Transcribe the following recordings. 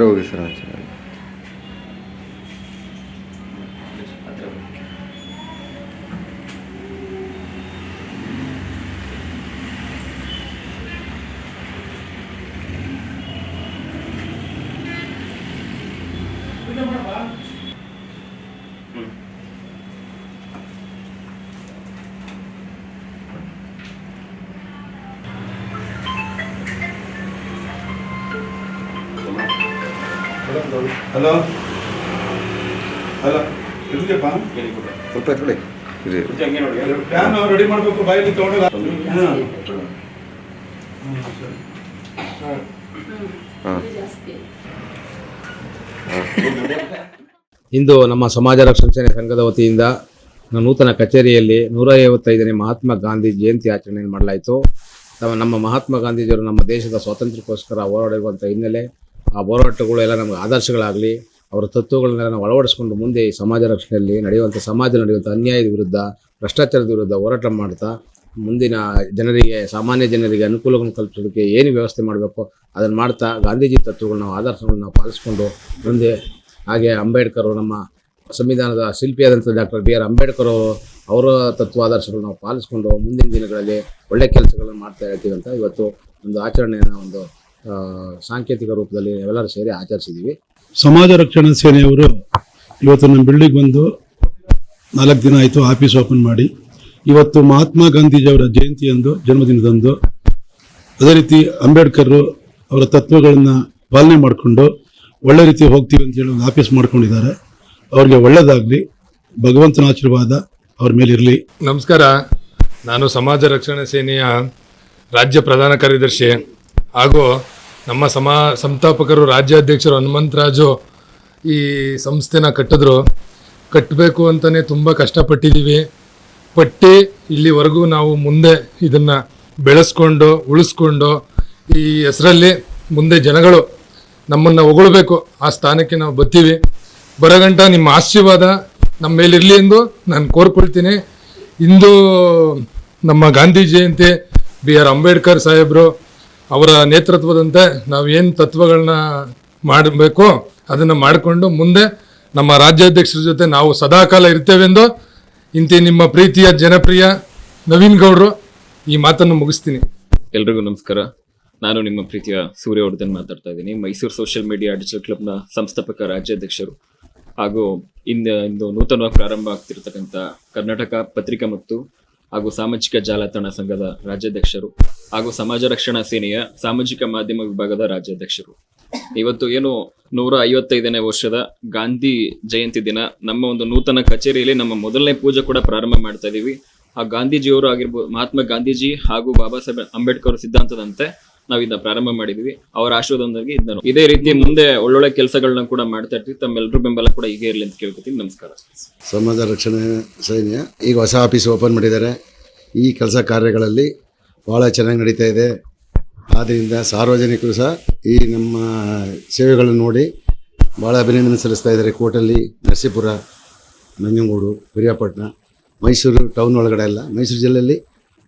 ಹತ್ರ ಹೋಗಿ hello? Hello ಸ್ವಲ್ಪ ಎತ್ಕೊಳ್ಳಿ. ಇದು ಫ್ಯಾನ್ ರೆಡಿ ಮಾಡಬೇಕು ಬಾಯಲ್ಲಿ ಹಾಂ. ಇಂದು ನಮ್ಮ ಸಮಾಜ ರಕ್ಷಣಾ ಸೇನೆ ಸಂಘದ ವತಿಯಿಂದ ನ- ನೂತನ ಕಚೇರಿಯಲ್ಲಿ ನೂರ ಐವತ್ತೈದನೇ ಮಹಾತ್ಮ ಗಾಂಧಿ ಜಯಂತಿ ಆಚರಣೆಯನ್ನು ಮಾಡಲಾಯಿತು. ನಮ್ಮ ನಮ್ಮ ಮಹಾತ್ಮ ಗಾಂಧೀಜಿಯವರು ನಮ್ಮ ದೇಶದ ಸ್ವಾತಂತ್ರ್ಯಕ್ಕೋಸ್ಕರ ಹೋರಾಡಿರುವಂಥ ಹಿನ್ನೆಲೆ ಆ ಹೋರಾಟಗಳು ಎಲ್ಲ ನಮಗೆ ಆದರ್ಶಗಳಾಗಲಿ, ಅವರ ತತ್ವಗಳನ್ನೆಲ್ಲ ನಾವು ಅಳವಡಿಸ್ಕೊಂಡು ಮುಂದೆ ಈ ಸಮಾಜ ರಕ್ಷಣೆಯಲ್ಲಿ ನಡೆಯುವಂಥ, ಸಮಾಜದಲ್ಲಿ ನಡೆಯುವಂಥ ಅನ್ಯಾಯದ ವಿರುದ್ಧ, ಭ್ರಷ್ಟಾಚಾರದ ವಿರುದ್ಧ ಹೋರಾಟ ಮಾಡ್ತಾ, ಮುಂದಿನ ಜನರಿಗೆ, ಸಾಮಾನ್ಯ ಜನರಿಗೆ ಅನುಕೂಲಗಳನ್ನು ಕಲ್ಪಿಸೋದಕ್ಕೆ ಏನು ವ್ಯವಸ್ಥೆ ಮಾಡಬೇಕು, ಅದನ್ನು ಮಾಡ್ತಾ, ಗಾಂಧೀಜಿ ತತ್ವಗಳನ್ನ, ಆದರ್ಶಗಳನ್ನ ನಾವು ಪಾಲಿಸ್ಕೊಂಡು ಮುಂದೆ, ಹಾಗೆ ಅಂಬೇಡ್ಕರ್ ನಮ್ಮ ಸಂವಿಧಾನದ ಶಿಲ್ಪಿಯಾದಂಥ ಡಾಕ್ಟರ್ ಬಿ ಆರ್ ಅಂಬೇಡ್ಕರ್ ಅವರು ತತ್ವ, ಆದರ್ಶಗಳನ್ನ ನಾವು ಪಾಲಿಸ್ಕೊಂಡು ಮುಂದಿನ ದಿನಗಳಲ್ಲಿ ಒಳ್ಳೆ ಕೆಲಸಗಳನ್ನು ಮಾಡ್ತಾ ಇರ್ತೀವಿ ಅಂತ ಇವತ್ತು ಒಂದು ಆಚರಣೆಯನ್ನು ಒಂದು ಸಾಂಕೇತಿಕ ರೂಪದಲ್ಲಿ ಎಲ್ಲರೂ ಸೇರಿ ಆಚರಿಸಿದ್ದೀವಿ ಸಮಾಜ ರಕ್ಷಣಾ ಸೇನೆಯವರು ಇವತ್ತು ನಮ್ಮ ಬಿಲ್ಡಿಂಗ್ ಬಂದು ನಾಲ್ಕು ದಿನ ಆಯಿತು ಆಫೀಸ್ ಓಪನ್ ಮಾಡಿ. ಇವತ್ತು ಮಹಾತ್ಮ ಗಾಂಧೀಜಿಯವರ ಜಯಂತಿಯಂದು ಜನ್ಮದಿನದಂದು ಅದೇ ರೀತಿ ಅಂಬೇಡ್ಕರ್ ಅವರ ತತ್ವಗಳನ್ನು ಪಾಲನೆ ಮಾಡಿಕೊಂಡು ಒಳ್ಳೆ ರೀತಿ ಹೋಗ್ತೀವಿ ಅಂತ ಹೇಳಿ ಒಂದು ಆಫೀಸ್ ಮಾಡ್ಕೊಂಡಿದ್ದಾರೆ. ಅವ್ರಿಗೆ ಒಳ್ಳೆಯದಾಗಲಿ ಭಗವಂತನ ಆಶೀರ್ವಾದ ಅವ್ರ ಮೇಲಿರಲಿ ನಮಸ್ಕಾರ. ನಾನು ಸಮಾಜ ರಕ್ಷಣಾ ಸೇನೆಯ ರಾಜ್ಯ ಪ್ರಧಾನ ಕಾರ್ಯದರ್ಶಿ ಹಾಗೂ ನಮ್ಮ ಸಮಾ, ಸಂಸ್ಥಾಪಕರು, ರಾಜ್ಯಾಧ್ಯಕ್ಷರು ಹನುಮಂತರಾಜು ಈ ಸಂಸ್ಥೆನ ಕಟ್ಟಿದ್ರು. ಕಟ್ಟಬೇಕು ಅಂತಲೇ ತುಂಬ ಕಷ್ಟಪಟ್ಟಿದ್ದೀವಿ. ಪಟ್ಟಿ ಇಲ್ಲಿವರೆಗೂ ನಾವು ಮುಂದೆ ಇದನ್ನು ಬೆಳೆಸ್ಕೊಂಡು, ಉಳಿಸ್ಕೊಂಡು ಈ ಹೆಸರಲ್ಲಿ ಮುಂದೆ ಜನಗಳು ನಮ್ಮನ್ನು ಹೊಗಳಬೇಕು. ಆ ಸ್ಥಾನಕ್ಕೆ ನಾವು ಬರ್ತೀವಿ. ಬರಗಂಟ ನಿಮ್ಮ ಆಶೀರ್ವಾದ ನಮ್ಮ ಮೇಲಿರಲಿ ಎಂದು ನಾನು ಕೋರ್ಕೊಳ್ತೀನಿ. ಇಂದು ನಮ್ಮ ಗಾಂಧಿ ಜಯಂತಿ ಬಿ ಆರ್ ಅಂಬೇಡ್ಕರ್ ಸಾಹೇಬರು ಅವರ ನೇತೃತ್ವದಂತೆ ನಾವು ಏನು ತತ್ವಗಳನ್ನ ಮಾಡಬೇಕು, ಅದನ್ನು ಮಾಡಿಕೊಂಡು ಮುಂದೆ ನಮ್ಮ ರಾಜ್ಯಾಧ್ಯಕ್ಷರ ಜೊತೆ ನಾವು ಸದಾಕಾಲ ಇರ್ತೇವೆಂದು ಇಂತಿ ನಿಮ್ಮ ಪ್ರೀತಿಯ, ಜನಪ್ರಿಯ ನವೀನ್ ಗೌಡ್ರು ಈ ಮಾತನ್ನು ಮುಗಿಸ್ತೀನಿ. ಎಲ್ರಿಗೂ ನಮಸ್ಕಾರ. ನಾನು ನಿಮ್ಮ ಪ್ರೀತಿಯ ಸೂರ್ಯವರ್ಧನ್ ಮಾತಾಡ್ತಾ ಇದ್ದೀನಿ. ಮೈಸೂರು ಸೋಷಿಯಲ್ ಮೀಡಿಯಾ ಡಿಜಿಟಲ್ ಕ್ಲಬ್ನ ಸಂಸ್ಥಾಪಕ, ರಾಜ್ಯಾಧ್ಯಕ್ಷರು ಹಾಗೂ ಇಂದ ಇಂದು ನೂತನವಾಗಿ ಪ್ರಾರಂಭ ಆಗ್ತಿರ್ತಕ್ಕಂಥ ಕರ್ನಾಟಕ ಪತ್ರಿಕಾ ಮತ್ತು ಹಾಗೂ ಸಾಮಾಜಿಕ ಜಾಲತಾಣ ಸಂಘದ ರಾಜ್ಯಾಧ್ಯಕ್ಷರು ಹಾಗೂ ಸಮಾಜ ರಕ್ಷಣಾ ಸೇನೆಯ ಸಾಮಾಜಿಕ ಮಾಧ್ಯಮ ವಿಭಾಗದ ರಾಜ್ಯಾಧ್ಯಕ್ಷರು. ಇವತ್ತು ಏನು ನೂರ ಐವತ್ತೈದನೇ ವರ್ಷದ ಗಾಂಧಿ ಜಯಂತಿ ದಿನ. ನಮ್ಮ ಒಂದು ನೂತನ ಕಚೇರಿಯಲ್ಲಿ ನಮ್ಮ ಮೊದಲನೇ ಪೂಜೆ ಕೂಡ ಪ್ರಾರಂಭ ಮಾಡ್ತಾ ಇದ್ದೀವಿ ಆ ಗಾಂಧೀಜಿಯವರು ಆಗಿರ್ಬೋದು ಮಹಾತ್ಮ ಗಾಂಧೀಜಿ ಹಾಗೂ ಬಾಬಾ ಸಾಹೇಬ್ ಅಂಬೇಡ್ಕರ್ ಸಿದ್ಧಾಂತದಂತೆ ನಾವು ಇದನ್ನ ಪ್ರಾರಂಭ ಮಾಡಿದೀವಿ ಅವರ ಆಶೀರ್ವಾದದೊಂದಿಗೆ ಇದನ್ನು ಇದೇ ರೀತಿ ಮುಂದೆ ಒಳ್ಳೊಳ್ಳೆ ಕೆಲಸಗಳನ್ನ ಕೂಡ ಮಾಡ್ತಾ ಇರ್ತೀವಿ. ತಮ್ಮೆಲ್ಲರೂ ಬೆಂಬಲ ಕೂಡ ಹೀಗೆ ಇರಲಿ ಅಂತ ಕೇಳ್ಕೊತೀನಿ. ನಮಸ್ಕಾರ. ಸಮಾಜ ರಕ್ಷಣೆ ಸೈನ್ಯ. ಈಗ ಹೊಸ ಆಫೀಸ್ ಓಪನ್ ಮಾಡಿದ್ದಾರೆ. ಈ ಕೆಲಸ ಕಾರ್ಯಗಳಲ್ಲಿ ಭಾಳ ಚೆನ್ನಾಗಿ ನಡೀತಾ ಇದೆ. ಆದ್ದರಿಂದ ಸಾರ್ವಜನಿಕರು ಸಹ ಈ ನಮ್ಮ ಸೇವೆಗಳನ್ನು ನೋಡಿ ಭಾಳ ಅಭಿನಂದನೆ ಸಲ್ಲಿಸ್ತಾ ಇದ್ದಾರೆ. ಕೋಟಲ್ಲಿ ನರಸೀಪುರ, ನಂಜನಗೂಡು, ಪಿರಿಯಾಪಟ್ಟಣ, ಮೈಸೂರು ಟೌನ್ ಒಳಗಡೆ ಎಲ್ಲ ಮೈಸೂರು ಜಿಲ್ಲೆಯಲ್ಲಿ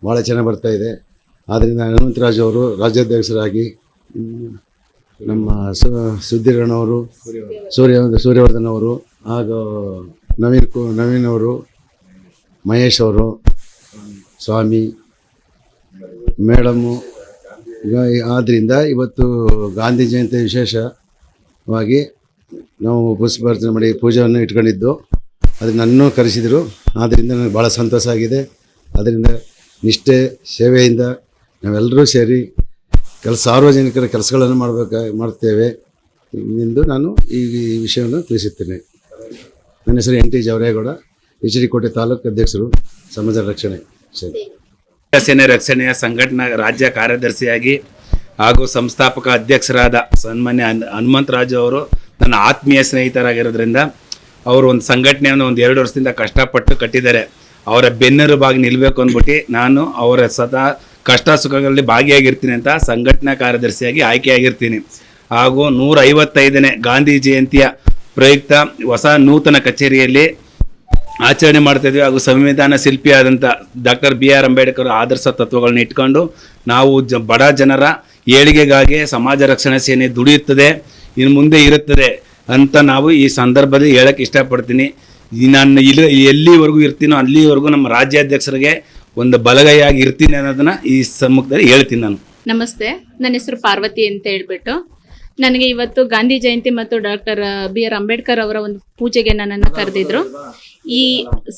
ಭಾಳ ಚೆನ್ನಾಗಿ ಬರ್ತಾ ಇದೆ. ಆದ್ದರಿಂದ ಹನುಮಂತರಾಜ್ ಅವರು ರಾಜ್ಯಾಧ್ಯಕ್ಷರಾಗಿ ನಮ್ಮ ಸು ಅವರು, ಸೂರ್ಯ, ಸೂರ್ಯವರ್ಧನ್ ಅವರು, ಹಾಗೂ ನವೀನ್ ಕು, ನವೀನ್ ಅವರು, ಮಹೇಶ್ ಅವರು, ಸ್ವಾಮಿ, ಮೇಡಮು ಆದ್ದರಿಂದ ಇವತ್ತು ಗಾಂಧಿ ಜಯಂತಿ ವಿಶೇಷವಾಗಿ ನಾವು ಪುಷ್ಪಾರ್ಚನೆ ಮಾಡಿ ಪೂಜೆಯನ್ನು ಇಟ್ಕೊಂಡಿದ್ದು, ಅದು ನನ್ನೂ ಕರೆಸಿದರು ಆದ್ದರಿಂದ ನನಗೆ ಭಾಳ ಸಂತೋಷ ಆಗಿದೆ. ಅದರಿಂದ ನಿಷ್ಠೆ, ಸೇವೆಯಿಂದ ನಾವೆಲ್ಲರೂ ಸೇರಿ ಕೆಲಸ ಸಾರ್ವಜನಿಕರ ಕೆಲಸಗಳನ್ನು ಮಾಡಬೇಕು, ಮಾಡ್ತೇವೆ. ಎಂದು ನಾನು ಈ ವಿಷಯವನ್ನು ತಿಳಿಸುತ್ತೇನೆ. ನನ್ನ ಹೆಸರು ಎನ್ ಟಿ ಜವರೇಗೌಡ ಕೋಟೆ ತಾಲೂಕು ಅಧ್ಯಕ್ಷರು ಸಮಾಜ ರಕ್ಷಣೆ ಸೇನೆ ರಕ್ಷಣೆಯ ಸಂಘಟನಾ ರಾಜ್ಯ ಕಾರ್ಯದರ್ಶಿಯಾಗಿ ಹಾಗೂ ಸಂಸ್ಥಾಪಕ ಅಧ್ಯಕ್ಷರಾದ ಸನ್ಮಾನ್ಯ ಹನ್- ಹನುಮಂತರಾಜು ಅವರು ನನ್ನ ಆತ್ಮೀಯ ಸ್ನೇಹಿತರಾಗಿರೋದ್ರಿಂದ ಅವರು ಒಂದು ಸಂಘಟನೆಯನ್ನು ಒಂದು ಎರಡು ವರ್ಷದಿಂದ ಕಷ್ಟಪಟ್ಟು ಕಟ್ಟಿದ್ದಾರೆ. ಅವರ ಬೆನ್ನೆಲುಬಾಗಿ ನಿಲ್ಲಬೇಕು ಅಂದ್ಬಿಟ್ಟು ನಾನು ಅವರ ಸದಾ ಕಷ್ಟ ಸುಖಗಳಲ್ಲಿ ಭಾಗಿಯಾಗಿರ್ತೀನಿ ಅಂತ ಸಂಘಟನಾ ಕಾರ್ಯದರ್ಶಿಯಾಗಿ ಆಯ್ಕೆಯಾಗಿರ್ತೀನಿ. ಹಾಗೂ ನೂರ ಐವತ್ತೈದನೇ ಗಾಂಧಿ ಜಯಂತಿಯ ಪ್ರಯುಕ್ತ ಹೊಸ ನೂತನ ಕಚೇರಿಯಲ್ಲಿ ಆಚರಣೆ ಮಾಡ್ತಾ ಇದ್ವಿ. ಹಾಗೂ ಸಂವಿಧಾನ ಶಿಲ್ಪಿಯಾದಂಥ ಡಾಕ್ಟರ್ ಬಿ ಆರ್ ಅಂಬೇಡ್ಕರ್ ಆದರ್ಶ ತತ್ವಗಳನ್ನ ಇಟ್ಕೊಂಡು ನಾವು ಜ, ಬಡ ಜನರ ಏಳಿಗೆಗಾಗಿ ಸಮಾಜ ರಕ್ಷಣಾ ಸೇನೆ ದುಡಿಯುತ್ತದೆ ಇನ್ನು ಮುಂದೆ ಇರುತ್ತದೆ ಅಂತ ನಾವು ಈ ಸಂದರ್ಭದಲ್ಲಿ ಹೇಳಕ್ಕೆ ಇಷ್ಟಪಡ್ತೀನಿ. ನಾನು ಇಲ್ಲಿ, ಎಲ್ಲಿವರೆಗೂ ಇರ್ತೀನೋ ಅಲ್ಲಿವರೆಗೂ ನಮ್ಮ ರಾಜ್ಯಾಧ್ಯಕ್ಷರಿಗೆ ಒಂದು ಬಲಗೈಯಾಗಿ ಇರ್ತೀನಿ ಅನ್ನೋದನ್ನ ಈ ಸಮ್ಮುಖದಲ್ಲಿ ಹೇಳ್ತೀನಿ ನಾನು. ನಮಸ್ತೆ, ನನ್ನ ಹೆಸರು ಪಾರ್ವತಿ ಅಂತ ಹೇಳ್ಬಿಟ್ಟು ನನಗೆ ಇವತ್ತು ಗಾಂಧಿ ಜಯಂತಿ ಮತ್ತು ಡಾಕ್ಟರ್ ಬಿ ಆರ್ ಅಂಬೇಡ್ಕರ್ ಅವರ ಒಂದು ಪೂಜೆಗೆ ನನ್ನನ್ನು ಕರೆದಿದ್ರು. ಈ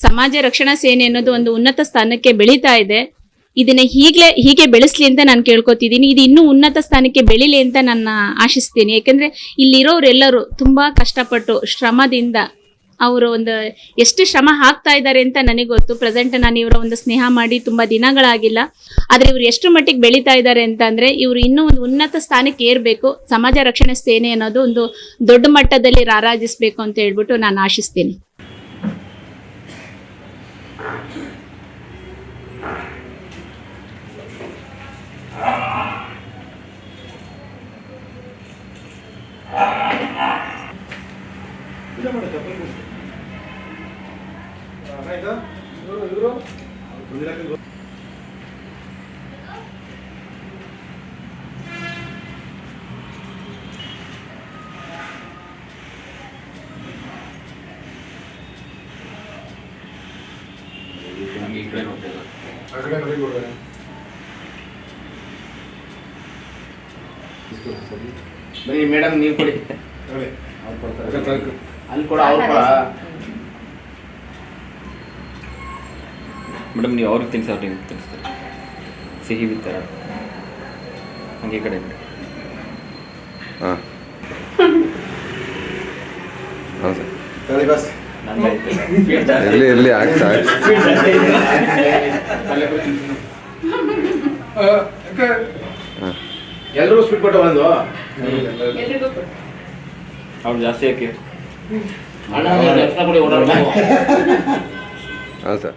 ಸಮಾಜ ರಕ್ಷಣಾ ಸೇನೆ ಅನ್ನೋದು ಒಂದು ಉನ್ನತ ಸ್ಥಾನಕ್ಕೆ ಬೆಳೀತಾ ಇದೆ. ಇದನ್ನ ಹೀಗ್ಲೇ, ಹೀಗೆ ಬೆಳೆಸ್ಲಿ ಅಂತ ನಾನು ಕೇಳ್ಕೊತಿದ್ದೀನಿ. ಇದು ಇನ್ನೂ ಉನ್ನತ ಸ್ಥಾನಕ್ಕೆ ಬೆಳಿಲಿ ಅಂತ ನಾನು ಆಶಿಸ್ತೀನಿ. ಯಾಕಂದ್ರೆ ಇಲ್ಲಿರೋರೆಲ್ಲರೂ ತುಂಬಾ ಕಷ್ಟಪಟ್ಟು ಶ್ರಮದಿಂದ ಅವರು ಒಂದು ಎಷ್ಟು ಶ್ರಮ ಹಾಕ್ತಾ ಇದ್ದಾರೆ ಅಂತ ನನಗೆ ಗೊತ್ತು. ಪ್ರೆಸೆಂಟ್ ನಾನು ಇವರ ಒಂದು ಸ್ನೇಹ ಮಾಡಿ ತುಂಬಾ ದಿನಗಳಾಗಿಲ್ಲ. ಆದ್ರೆ ಇವ್ರು ಎಷ್ಟು ಮಟ್ಟಿಗೆ ಬೆಳೀತಾ ಇದ್ದಾರೆ ಅಂತ ಅಂದ್ರೆ ಇವರು ಇನ್ನೂ ಒಂದು ಉನ್ನತ ಸ್ಥಾನಕ್ಕೆ ಏರ್ಬೇಕು. ಸಮಾಜ ರಕ್ಷಣೆ ಸೇನೆ ಅನ್ನೋದು ಒಂದು ದೊಡ್ಡ ಮಟ್ಟದಲ್ಲಿ ರಾರಾಜಿಸ್ಬೇಕು ಅಂತ ಹೇಳ್ಬಿಟ್ಟು ನಾನು ಆಶಿಸ್ತೀನಿ. ಬನ್ನಿ ಮೇಡಮ್ ನೀವು ಕೊಡಿ. ಅಲ್ಲಿ ಕೊಡ ಅವ್ರು ಕೊಡ. ಮೇಡಮ್ ನೀವು ಅವ್ರಿಗೆ ತಿನ್ಸಿ ಅವ್ರಿಗೆ ತಿನ್ನಿಸ್ತಾರೆ ಸಿಹಿ ಬಿತ್ತರ ಹಂಗೆ ಈ ಕಡೆ ಹಾಂ. ಹೌದು. ಸರ್ ನಂದಾಯ್ತು. ಇರಲಿ ಇರಲಿ ಆಗ್ತಾ ಎಲ್ಲರೂ ಸ್ವೀಟ್ ಕೊಟ್ಟು ಬಂದು. ಅವ್ನು ಜಾಸ್ತಿ ಯಾಕೆ? ಅಣ್ಣ ಕೊಡಿ ಓಡಾಡ ಹಾಂ ಸರ್.